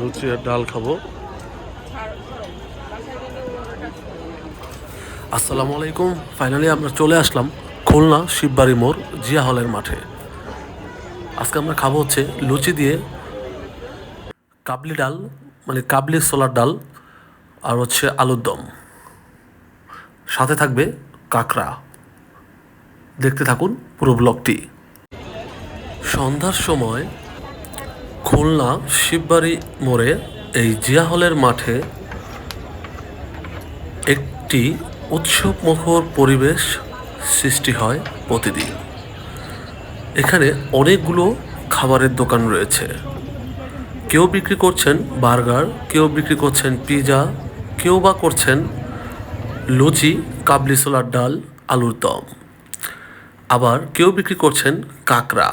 লুচি আর ডাল খাব। আসসালামু আলাইকুম। ফাইনালি আমরা চলে আসলাম খুলনা শিববাড়ি মোড় জিয়া হলের মাঠে। আজকে আমরা খাব হচ্ছে লুচি দিয়ে কাবলি ডাল মানে কাবলি সোলার ডাল আর হচ্ছে আলুর দম। সাথে থাকবে কাঁকড়া। দেখতে থাকুন পুরো ব্লগটি। সন্ধ্যার সময় খুলনা শিববাড়ি মোড়ে এই জিয়া হলের মাঠে একটি উৎসব মুখর পরিবেশ সৃষ্টি হয় প্রতিদিন। এখানে অনেকগুলো খাবারের দোকান রয়েছে। কেউ বিক্রি করছেন বার্গার, কেউ বিক্রি করছেন পিৎজা কেউ বা করছেন লুচি, কাবলি ছোলার ডাল, আলুর দম। আবার কেউ বিক্রি করছেন কাঁকড়া।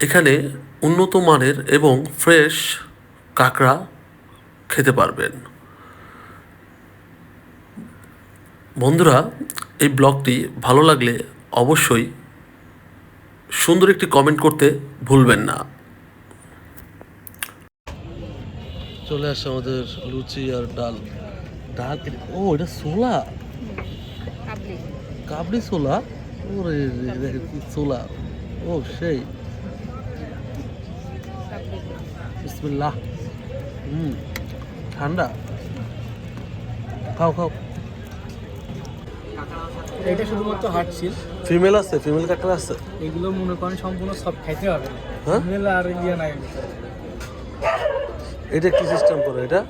এখানে উন্নত মানের এবং ফ্রেশ কাঁকড়া খেতে পারবেন। বন্ধুরা এই ব্লগটি ভালো লাগলে অবশ্যই সুন্দর একটি কমেন্ট করতে ভুলবেন না। চলে আসছে আমাদের লুচি আর ডাল। ডাল ও এটা ছোলা? কাবলি। কাবলি ছোলা? ওরে ছোলা? ও সেই কাবলি বিসমিল্লাহ। হুম ঠান্ডা। খাও খাও। এটা শুধুমাত্র হার্ড সিল ফিমেল আছে ফিমেল কাঁকড়া আছে। এগুলো মনে করেন সম্পূর্ণ সব খাইতে হবে। হ্যাঁ? আর ইয়ে নাই এটা কি সিস্টেম করে এটা?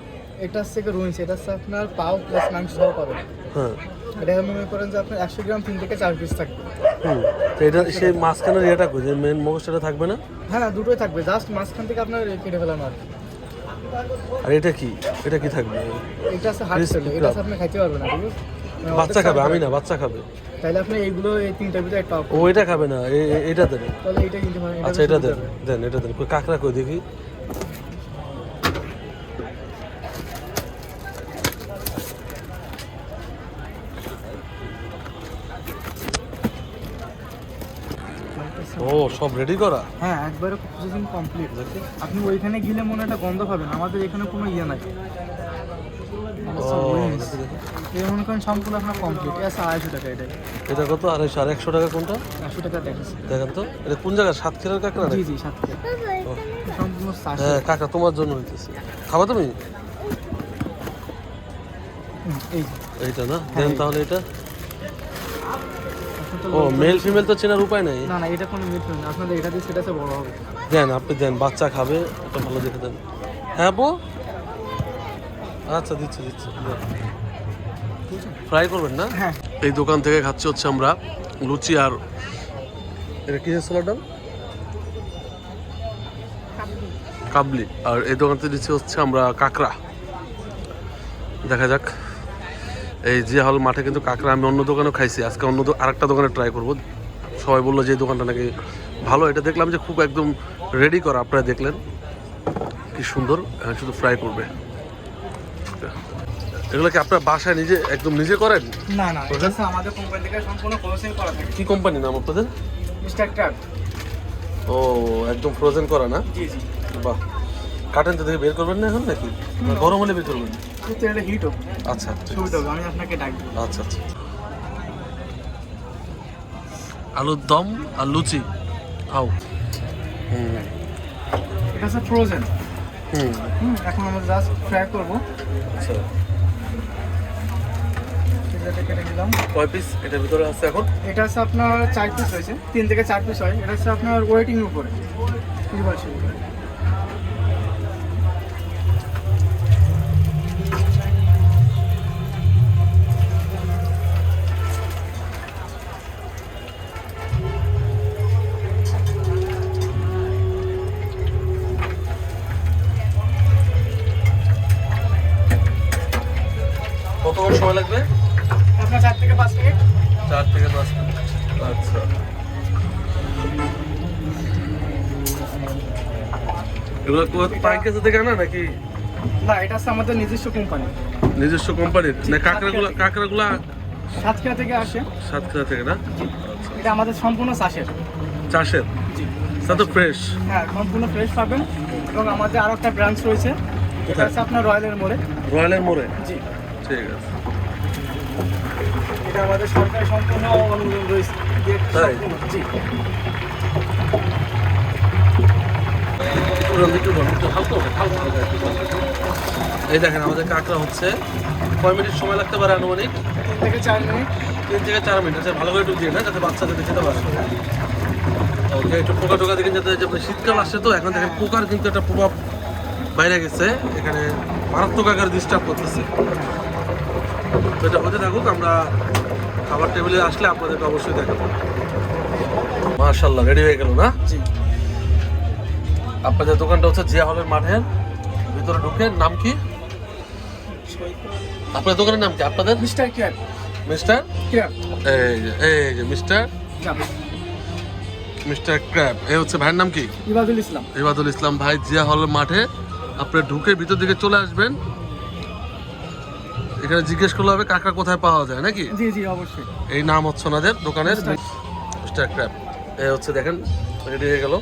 এটা হচ্ছে রুইন্স এটা হচ্ছে আপনার পাও প্লাস মাংস সহ পাবেন। হ্যাঁ। এটা মনে করেন যে আপনার একশো গ্রাম তিন থেকে চার পিস থাকবে। হুম তো এটা সেই মাঝখানের ইয়েটা কই? যে মেন মগজটা থাকবে না? হ্যাঁ দুটোই থাকবে জাস্ট মাঝখান থেকে আপনার কেটে ফেলানো আর। আর এটা কি? এটা কি থাকবে? এটা আছে হার্ট Crispy এটা। আপনি খাইতে পারবেন না ঠিক আছে? বাচ্চা খাবে আমি না বাচ্চা খাবে। তাহলে আপনি এইগুলো এই তিনটার ভিতরে একটা ও এটা খাবে না এটা দেন। তাহলে এইটা কিনতে পারেন আচ্ছা এটা দেন। দেন এটা দেন। কই কাঁকড়া কই দেখি? ও সব রেডি করা? হ্যাঁ একবারে প্রসেসিং কমপ্লিট আপনি ওইখানে গেলে মনে একটা গন্ধ পাবেন আমাদের এখানে কোনো ইয়ে নাই। এই মনে করেন সম্পূর্ণ আপনার কমপ্লিট আছে আড়াইশো টাকা এটা এটা কত? আড়াইশো আর একশো টাকা কোনটা? একশো টাকা দেখেন তো এটা কোন সাতক্ষীরার কাঁকড়া জি? জি সম্পূর্ণ হ্যাঁ কাঁকড়া তোমার জন্য হইতেছে। খাবা তুমি? এই এইটা না? হ্যাঁ, দেন তাহলে এটা। ও মেল ফিমেল তো চেনার উপায় নেই? না না এটা কোনো মিট না। আপনাদের এটা দিয়ে সেটাতে বড় হবে। দেন আপনি দেন বাচ্চা খাবে এটা ভালো দেখে দেন। হ্যাঁ বো আচ্ছা দিচ্ছি দিচ্ছি। ফ্রাই করবেন না? হ্যাঁ। এই দোকান থেকে খাচ্ছি হচ্ছে আমরা লুচি আর এটা কি ছোলার ডাল? কাবলি। কাবলি। আর এই দোকান থেকে দিচ্ছি হচ্ছে আমরা কাঁকড়া। দেখা যাক। এই জিয়া হল মাঠে কিন্তু কাঁকড়া আমি অন্য দোকানেও খাইছি। আজকে অন্য আরেকটা দোকানে ট্রাই করব। সবাই বলল যে দোকানটা নাকি ভালো। এটা দেখলাম যে খুব একদম রেডি করা আপনারা দেখলেন। কি সুন্দর শুধু ফ্রাই করবে। এগুলো কি আপনার বাসায় নিজে একদম নিজে করেন? না না আমাদের কোম্পানি থেকে সম্পূর্ণ প্রসেসিং করা থাকে। কি কোম্পানি নাম আপনাদের? মিস্টার ও একদম ফ্রোজেন করা না? জি জি। বাহ। কাটেন তো দেখে বের করবেন না এখন নাকি? গরম হলে বের করবেন? কিন্তু এটা হিট হোক আচ্ছা সুবিধা আছে। হবে আমি আপনাকে ডাক দেবো আচ্ছা আচ্ছা। আলুর দম আর লুচি। আও হুম। এটা হচ্ছে ফ্রোজেন হুম। এখন আমরা জাস্ট ফ্রাই করব। আচ্ছা। কয় পিস এটার ভিতরে আছে এখন? এটা হচ্ছে আপনার চার পিস হয়েছে। তিন থেকে চার পিস হয়। এটা হচ্ছে আপনার ওয়েটিং উপরে। বুঝতে সময় লাগবে? আপনার চার থেকে পাঁচ মিনিট। চার থেকে পাঁচ মিনিট। আচ্ছা। এগুলো পাইকারি থেকে আনা নাকি? না এটা হচ্ছে আমাদের নিজস্ব কোম্পানি নিজস্ব কোম্পানির না কাঁকড়াগুলো কাঁকড়াগুলো সাতক্ষীরা থেকে আসে। সাতক্ষীরা থেকে না? এটা আমাদের সম্পূর্ণ চাষের। চাষের? জি। তা তো ফ্রেশ হ্যাঁ সম্পূর্ণ ফ্রেশ পাবেন। এবং আমাদের আরও একটা ব্রাঞ্চ রয়েছে। এটা হচ্ছে আপনার রয়্যালের মোড়ে। রয়্যালের মোড়ে? জি। ঠিক আছে। এটা আমাদের সরকারি সম্পূর্ণ অনুমোদন রয়েছে। জি। এই দেখেন আমাদের কাঁকড়া হচ্ছে। কয় মিনিট সময় লাগতে পারে আনুমানিক? তিন থেকে চার মিনিট। তিন থেকে চার মিনিট। আচ্ছা ভালো করে ঢুকিয়ে না যাতে বাচ্চাদের খেতে পারে। ওকে একটু পোকা টোকা দেখেন যাতে শীতকাল আসছে তো এখন দেখেন পোকার কিন্তু একটা প্রভাব বাইরে গেছে। এখানে মারাত্মক আকার ডিস্টার্ব করতেছে। তো এটা হতে থাকুক আমরা খাবার টেবিলে আসলে আপনাদেরকে অবশ্যই দেখাবো। মার্শাল্লাহ রেডি হয়ে গেল না? জি। আপনাদের দোকানটা হচ্ছে জিয়া হলের মাঠের ভিতরে ঢুকে নাম কি? আপনার দোকানের নাম কি? আপনাদের? Mister cab mister? ক্যাব এই যে এই যে মিস্টার? মিস্টার ক্র্যাব এই হচ্ছে ভাইয়ের নাম কি? ইবাদুল ইসলাম। ইবাদুল ইসলাম ভাই জিয়া হলের মাঠে। আপনি ঢুকে ভিতর দিকে চলে আসবেন। এখানে জিজ্ঞেস করলে হবে কাঁকড়া কোথায় পাওয়া যায় নাকি? জি জি অবশ্যই। এই নাম হচ্ছে ওনাদের দোকানের Mr. মিস্টার ক্র্যাব এই হচ্ছে দেখেন রেডি হয়ে গেল।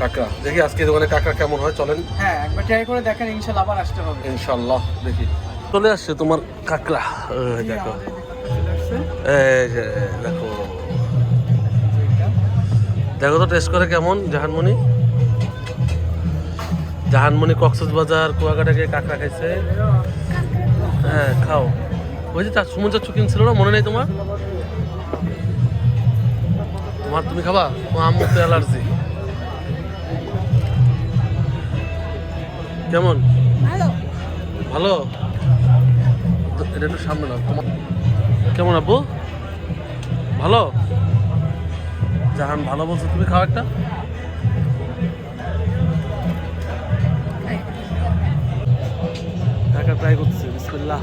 কাঁকড়া। দেখি আজকে দোকানে কাঁকড়া কেমন হয় চলেন। হ্যাঁ একবার ট্রাই করে দেখেন ইনশাল্লাহ আবার আসতে হবে। ইনশাল্লাহ দেখি। চলে আসছে তোমার কাঁকড়া। দেখো। এই দেখো। দেখো তো টেস্ট করে কেমন জাহানমণি? জাহানমণি কক্সবাজার কুয়াকাটা গিয়ে কাঁকড়া খাইছে। হ্যাঁ খাও। ওই যে তার সুমন চাচ্ছু কিনছিল না মনে নেই তোমার? তোমার তুমি খাবা? ও আম্মু তো অ্যালার্জি কেমন? ভালো। এটা একটু সামনে না তোমার। কেমন আব্বু? ভালো? জাহান ভালো বলছো তুমি খাও একটা। কাকা ট্রাই করতেছে, বিসমিল্লাহ।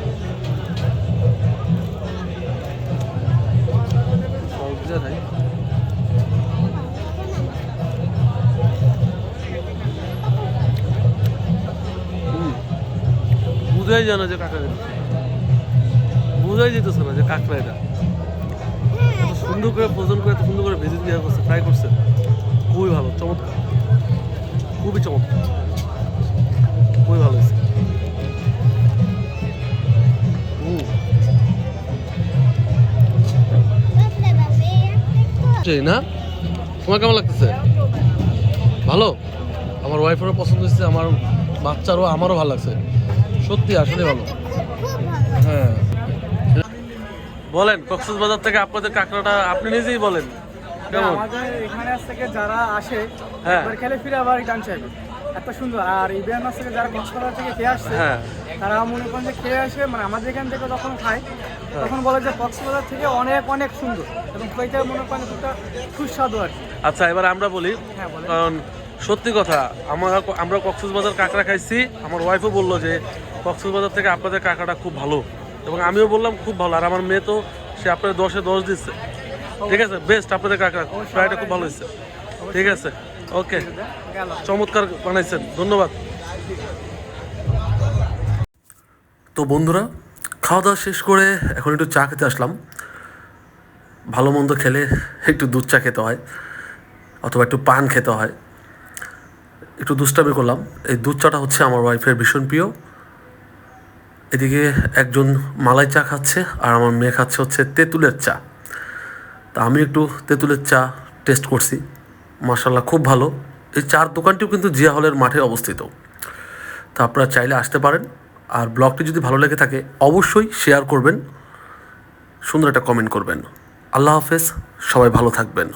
বুঝাই জানো যে কাঁকড়া বুঝাই যেতেছে না যে কাঁকড়া এটা সুন্দর করে ভোজন করে সুন্দর করে ভেজে দেওয়া করছে ফ্রাই করছে। খুবই ভালো, চমৎকার। না? তোমার কেমন লাগতেছে? ভালো? আমার ওয়াইফেরও পছন্দ হচ্ছে আমার বাচ্চারও আমারও ভালো লাগছে। সত্যি আসলে ভালো। হ্যাঁ। বলেন কক্সবাজার থেকে আপনাদের কাঁকড়াটা আপনি নিজেই বলেন। কেমন? আমাদের এখানে থেকে যারা আসে হ্যাঁ। খেলে ফিরে আবার রিটার্ন চাইবে। এত সুন্দর। আর ইবিয়ান থেকে যারা কক্সবাজার থেকে খেয়ে আসছে হ্যাঁ। তারা মনে করেন যে খেয়ে আসে মানে আমাদের এখান থেকে যখন খায় তখন বলে যে কক্সবাজার থেকে অনেক অনেক সুন্দর। এবং সেইটা মনে করেন একটা সুস্বাদু আর আচ্ছা এবার আমরা বলি হ্যাঁ, কারণ সত্যি কথা আমরা আমরা কক্সবাজার কাঁকড়া খাইছি আমার ওয়াইফও বলল যে কক্সবাজার থেকে আপনাদের কাঁকড়াটা খুব ভালো। এবং আমিও বললাম খুব ভালো। আর আমার মেয়ে তো সে আপনাদের দশে দশ দিচ্ছে। ঠিক আছে? বেস্ট আপনাদের কাঁকড়া। ফ্রাইটা খুব ভালো হয়েছে। ঠিক আছে? ওকে। চমৎকার বানাইছেন, ধন্যবাদ। তো বন্ধুরা, খাওয়া দাওয়া শেষ করে এখন একটু চা খেতে আসলাম। ভালো মন্দ খেলে একটু দুধ চা খেতে হয়, অথবা একটু পান খেতে হয়। একটু দুষ্টামি করলাম। এই দুধ চাটা হচ্ছে আমার ওয়াইফের ভীষণ প্রিয়। এদিকে একজন মালাই চা খাচ্ছে আর আমার মেয়ে খাচ্ছে হচ্ছে তেঁতুলের চা। তা আমি একটু তেঁতুলের চা টেস্ট করছি। মার্শাল্লাহ খুব ভালো। এই চার দোকানটিও কিন্তু জিয়া হলের মাঠে অবস্থিত। তা আপনারা চাইলে আসতে পারেন। আর ব্লগটি যদি ভালো লেগে থাকে, অবশ্যই শেয়ার করবেন। সুন্দর একটা কমেন্ট করবেন। আল্লাহ হাফেজ, সবাই ভালো থাকবেন।